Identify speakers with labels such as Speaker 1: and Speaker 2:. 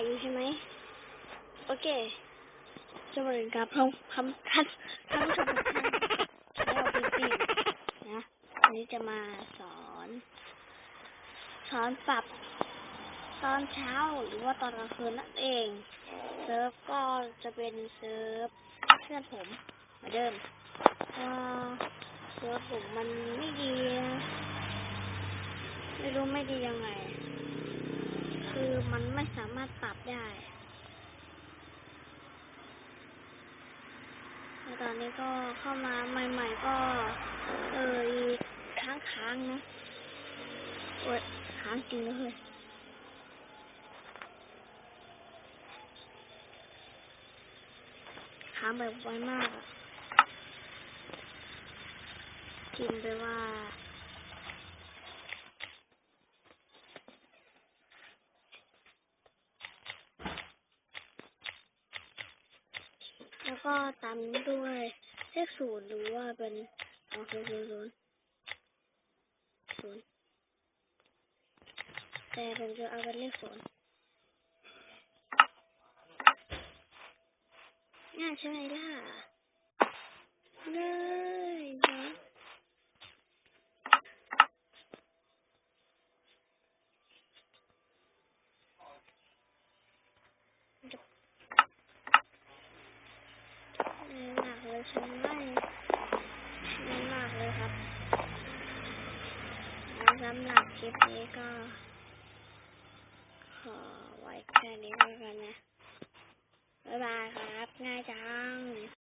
Speaker 1: สวัสดีครับท่านท่านท่านท่านผู้ชมทุกท่านแล้วพี่พี่นะวันนี้จะมาสอนสอนปรับตอนเช้าหรือว่าตอนกลางคืนนั่นเอง เซิร์ฟก็จะเป็นเซิร์ฟเพื่อนผมเหมือนเดิมเซิร์ฟผมมันไม่ดี ไม่รู้ไม่ดียังไง คือมันไม่สามารถปรับได้แล้วตอนนี้ก็เข้ามาใหม่ ๆ ก็ เออค้างๆนะโอ้ยค้างจริงเลยค้างแบบไวมากอะพิมพ์ไปว่า แล้ว ก็ตามด้วยเลขศูนย์หรือว่าเป็นอ๋อคือศูนย์ศูนย์ศูนย์แต่ผมจะเอาเป็นเลขศูนย์ง่ายใช่ไหมล่ะนะเออหนักเลย ใช่ไหมไม่มากเลยครับแล้วสำหรับคลิปนี้ก็ ขอไว้แค่นี้แล้วกันนะ บ๊ายบายครับ ง่ายจัง